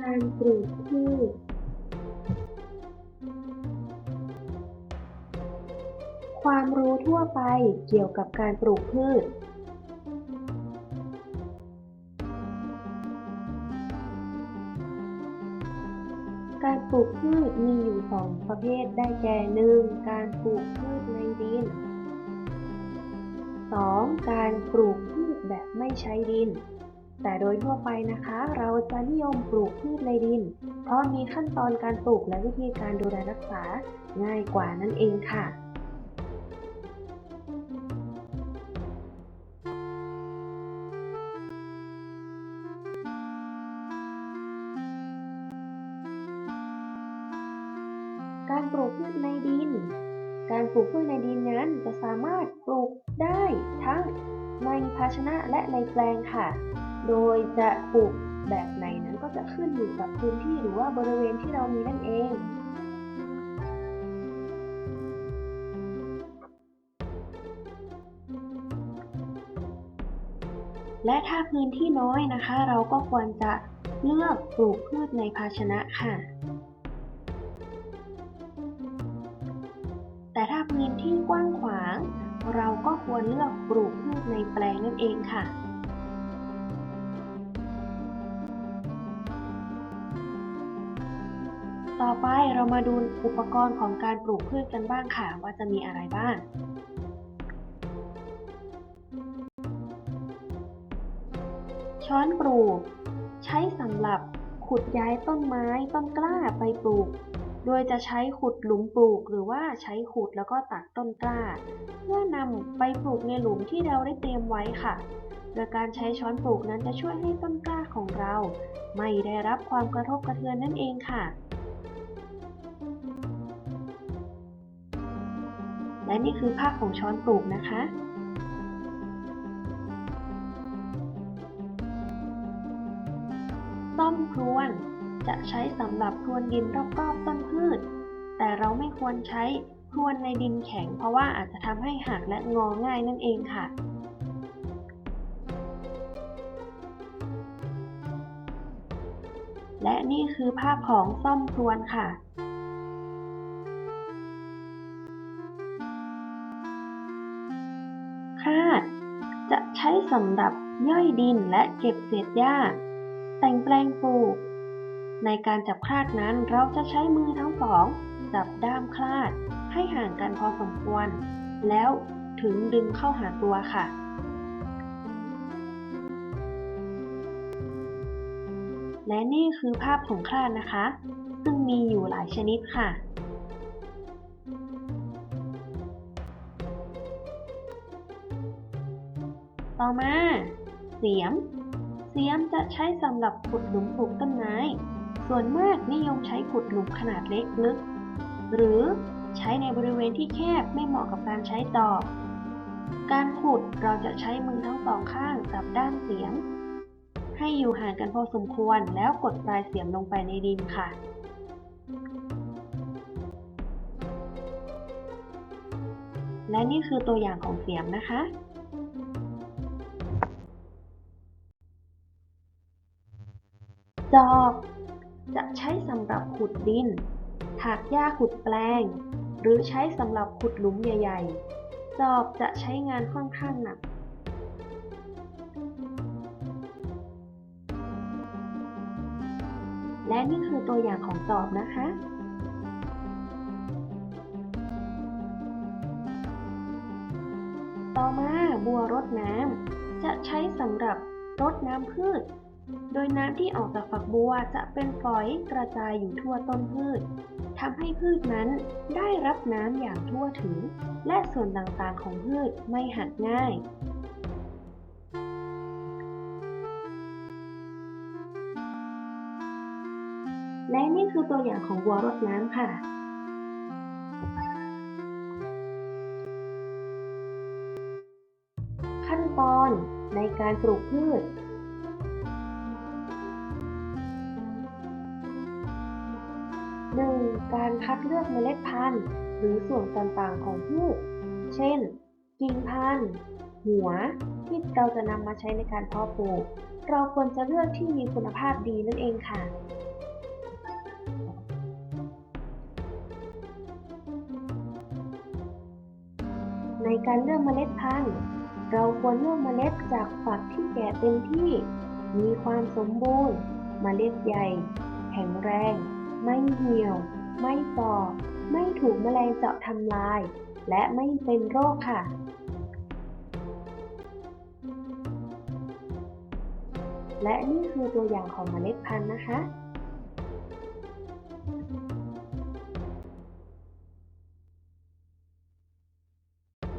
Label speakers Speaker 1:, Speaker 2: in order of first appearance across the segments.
Speaker 1: การปลูกพืชความรู้ทั่วไปเกี่ยวกับการปลูกพืช การปลูกพืชมีอยู่สองประเภทได้แก่หนึ่งการปลูกพืชในดิน 2. การปลูกพืชแบบไม่ใช้ดิน แต่โดยทั่วไปนะคะ เราจะนิยมปลูกพืชในดิน เพราะมีขั้นตอนการปลูกและวิธีการดูแลรักษาง่ายกว่านั่นเองค่ะการปลูกพืชในดิน การปลูกพืชในดินนั้นจะสามารถปลูกได้ทั้งในภาชนะและในแปลงค่ะ โดยจะปลูกแบบไหนนั้นก็จะขึ้นอยู่กับพื้นที่หรือว่าบริเวณที่เรามีนั่นเองและถ้าพื้นที่น้อยนะคะ เราก็ควรจะเลือกปลูกพืชในภาชนะค่ะ แต่ถ้าพื้นที่กว้างขวาง เราก็ควรเลือกปลูกพืชในแปลงนั่นเองค่ะ ต่อไปเรามาดูอุปกรณ์ของการปลูกพืชกันบ้างค่ะ ว่าจะมีอะไรบ้าง ช้อนปลูก ใช้สำหรับขุดย้ายต้นไม้ต้นกล้าไปปลูก โดยจะใช้ขุดหลุมปลูกหรือว่าใช้ขุดแล้วก็ตัดต้นกล้า เพื่อนำไปปลูกในหลุมที่เราได้เตรียมไว้ค่ะ โดยการใช้ช้อนปลูกนั้นจะช่วยให้ต้นกล้าของเรา ไม่ได้รับความกระทบกระเทือนนั่นเองค่ะ และนี่คือภาพของช้อนปลูกนะคะซ่อมพรวนจะใช้สำหรับพรวนดินรอบๆต้นพืช แต่เราไม่ควรใช้พรวนในดินแข็ง เพราะว่าอาจจะทำให้หักและงอง่ายนั่นเองค่ะและนี่คือภาพของซ่อมพรวนค่ะ ใช้สำหรับย่อยดินและเก็บเศษหญ้า แต่งแปลงปลูก ในการจับคลาดนั้นเราจะใช้มือทั้งสอง จับด้ามคลาดให้ห่างกันพอสมควร แล้วถึงดึงเข้าหาตัวค่ะและนี่คือภาพของคลาดนะคะ ซึ่งมีอยู่หลายชนิดค่ะ มา เสียม เสียมจะใช้สำหรับขุดหลุมปลูกต้นไม้ ส่วนมากนิยมใช้ขุดหลุมขนาดเล็กลึก หรือใช้ในบริเวณที่แคบไม่เหมาะกับการใช้ตอก การขุดเราจะใช้มือทั้งสองข้างจับด้านเสียม ให้อยู่ห่างกันพอสมควรแล้วกดปลายเสียมลงไปในดินค่ะและนี่คือตัวอย่างของเสียมนะคะ จอบ จะใช้สำหรับขุดดิน ถากหญ้าขุดแปลง หรือใช้สำหรับขุดหลุมใหญ่ๆ จอบจะใช้งานค่อนข้างหนัก และนี่คือตัวอย่างของจอบนะคะต่อมาบัวรดน้ำจะใช้สำหรับรดน้ำพืช โดยน้ำที่ออกจากฝักบัวจะเป็นฝอยกระจายอยู่ทั่วต้นพืชทำให้พืชนั้นได้รับน้ำอย่างทั่วถึง และส่วนต่างๆของพืชไม่หักง่ายและนี่คือตัวอย่างของบัวรดน้ำค่ะ ขั้นตอนในการปลูกพืช การคัดเลือกเมล็ดพันธุ์ หรือส่วนต่างๆของพืช เช่น กิ่งพันธุ์ หัว ที่เราจะนำมาใช้ในการเพาะปลูก เราควรจะเลือกที่มีคุณภาพดีนั่นเองค่ะในการเลือกเมล็ดพันธุ์ เราควรเลือกเมล็ดจากฝักที่แก่เต็มที่ มีความสมบูรณ์ เมล็ดใหญ่ แข็งแรง ไม่เหี่ยว ไม่ฝ่อ ไม่ถูกแมลงเจาะทำลาย และไม่เป็นโรคค่ะ และนี่คือตัวอย่างของเมล็ดพันธุ์นะคะ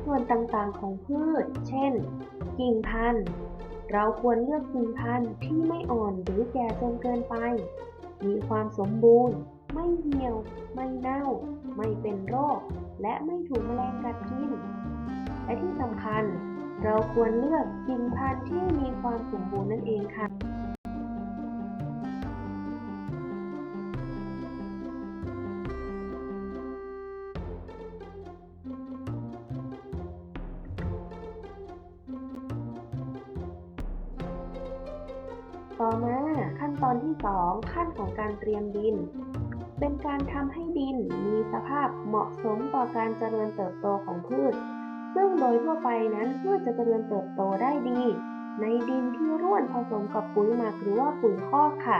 Speaker 1: ส่วนต่างๆของพืช เช่น กิ่งพันธุ์ เราควรเลือกกิ่งพันธุ์ที่ไม่อ่อนหรือแก่จนเกินไป มีความสมบูรณ์ ไม่เหี่ยว ไม่เน่า ไม่เป็นโรค และไม่ถูกแมลงกัดกิน และที่สำคัญ เราควรเลือกกิ่งพันธุ์ที่มีความสมบูรณ์นั่นเองค่ะต่อมาขั้นตอนที่ 2 ขั้นของการเตรียมดิน เป็นการทำให้ดินมีสภาพเหมาะสมต่อการเจริญเติบโตของพืช ซึ่งโดยทั่วไปนั้นพืชจะเจริญเติบโตได้ดี ในดินที่ร่วนผสมกับปุ๋ยหมักหรือว่าปุ๋ยคอกค่ะ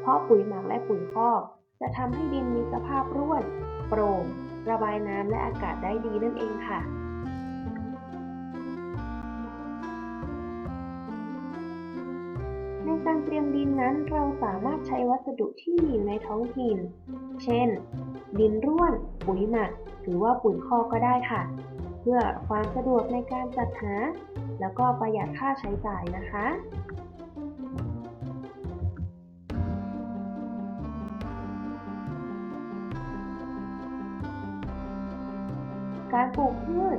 Speaker 1: เพราะปุ๋ยหมักและปุ๋ยคอก จะทำให้ดินมีสภาพร่วน โปร่งระบายน้ำและอากาศได้ดีนั่นเองค่ะ การเตรียมดินนั้นเราสามารถใช้วัสดุที่มีอยู่ในท้องถิ่น เช่น ดินร่วน ปุ๋ยหมัก หรือว่าปุ๋ยคอกก็ได้ค่ะ เพื่อความสะดวกในการจัดหา แล้วก็ประหยัดค่าใช้จ่ายนะคะการปลูกพืช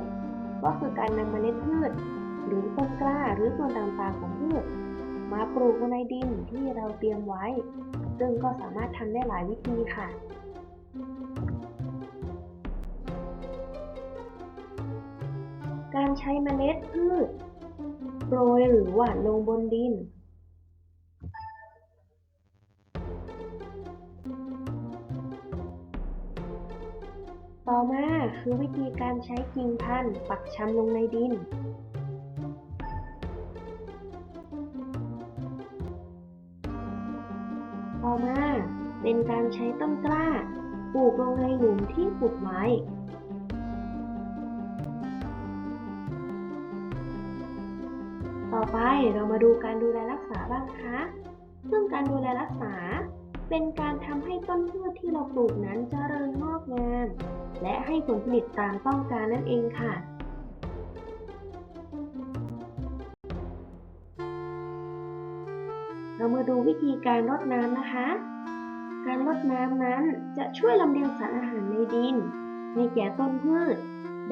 Speaker 1: ก็คือการนำเมล็ดพืช หรือต้นกล้าหรือส่วนต่างๆของพืช มาปลูกในดินที่เราเตรียมไว้ ซึ่งก็สามารถทำได้หลายวิธีค่ะการใช้เมล็ดพืชโปรยหรือหว่านลงบนดิน ต่อมาคือวิธีการใช้กิ่งพันธุ์ปักชำลงในดิน ต่อมาเป็นการใช้ต้นกล้าปลูกลงในหลุมที่ขุดไว้ ต่อไปเรามาดูการดูแลรักษาบ้างคะ ซึ่งการดูแลรักษา เป็นการทำให้ต้นพืชที่เราปลูกนั้นเจริญงอกงาม และให้ผลผลิตตามต้องการนั่นเองค่ะ เรามาดูวิธีการรดน้ำนะคะ การรดน้ำนั้นจะช่วยลำเลียงสารอาหารในดินให้แก่ต้นพืช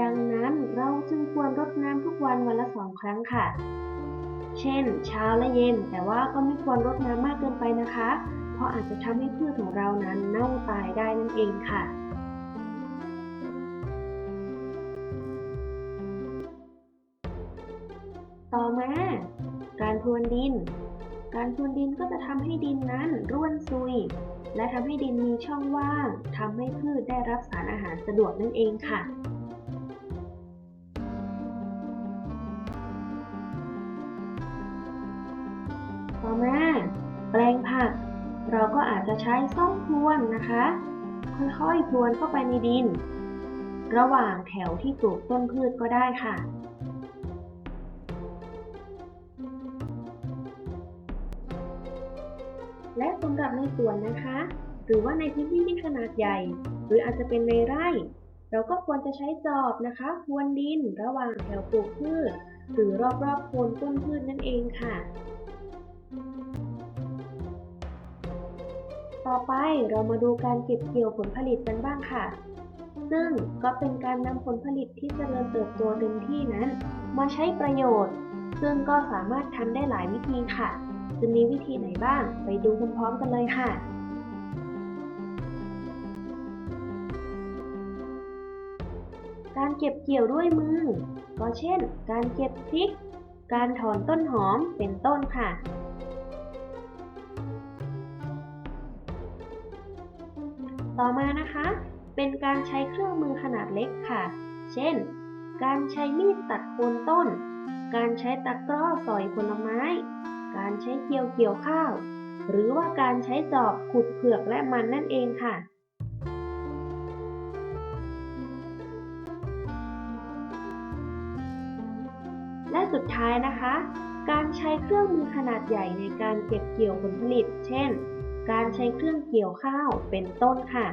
Speaker 1: ดังนั้นเราจึงควรรดน้ำทุกวันวันละสองครั้งค่ะ เช่น เช้าและเย็น แต่ว่าก็ไม่ควรรดน้ำมากเกินไปนะคะ เพราะอาจจะทำให้พืชของเรานั้นเน่าตายได้นั่นเองค่ะต่อมา การพรวนดิน การพรวนดินก็จะทำให้ดินนั้นร่วนซุย และทำให้ดินมีช่องว่างทำให้พืชได้รับสารอาหารสะดวกนั่นเองค่ะต่อมาแปลงผัก เราก็อาจจะใช้ซ่อมพรวนนะคะ ค่อยๆพรวนเข้าไปในดิน ระหว่างแถวที่ปลูกต้นพืชก็ได้ค่ะ และสำหรับในสวนนะคะ หรือว่าในพื้นที่ที่ขนาดใหญ่ หรืออาจจะเป็นในไร่ เราก็ควรจะใช้จอบนะคะพรวนดินระหว่างแถวปลูกพืชหรือรอบๆโคนต้นพืชนั่นเองค่ะ ต่อไปเรามาดูการเก็บเกี่ยวผลผลิตกันบ้างค่ะ ซึ่งก็เป็นการนำผลผลิตที่เจริญเติบโตเต็มที่นั้น มาใช้ประโยชน์ ซึ่งก็สามารถทำได้หลายวิธีค่ะ จะมีวิธีไหนบ้าง ไปดูพร้อมๆกันเลยค่ะการเก็บเกี่ยวด้วยมือ ก็เช่น การเก็บพริก การถอนต้นหอมเป็นต้นค่ะ ต่อมานะคะ เป็นการใช้เครื่องมือขนาดเล็กค่ะ เช่น การใช้มีดตัดโคนต้น การใช้ตะกร้อสอยผลไม้ การใช้เกี่ยวเกี่ยวข้าว หรือว่าการใช้จอบขุดเผือกและมันนั่นเองค่ะและสุดท้ายนะคะ การใช้เครื่องมือขนาดใหญ่ในการเก็บเกี่ยวผลผลิต เช่น การใช้เครื่องเกี่ยวข้าวเป็นต้นค่ะ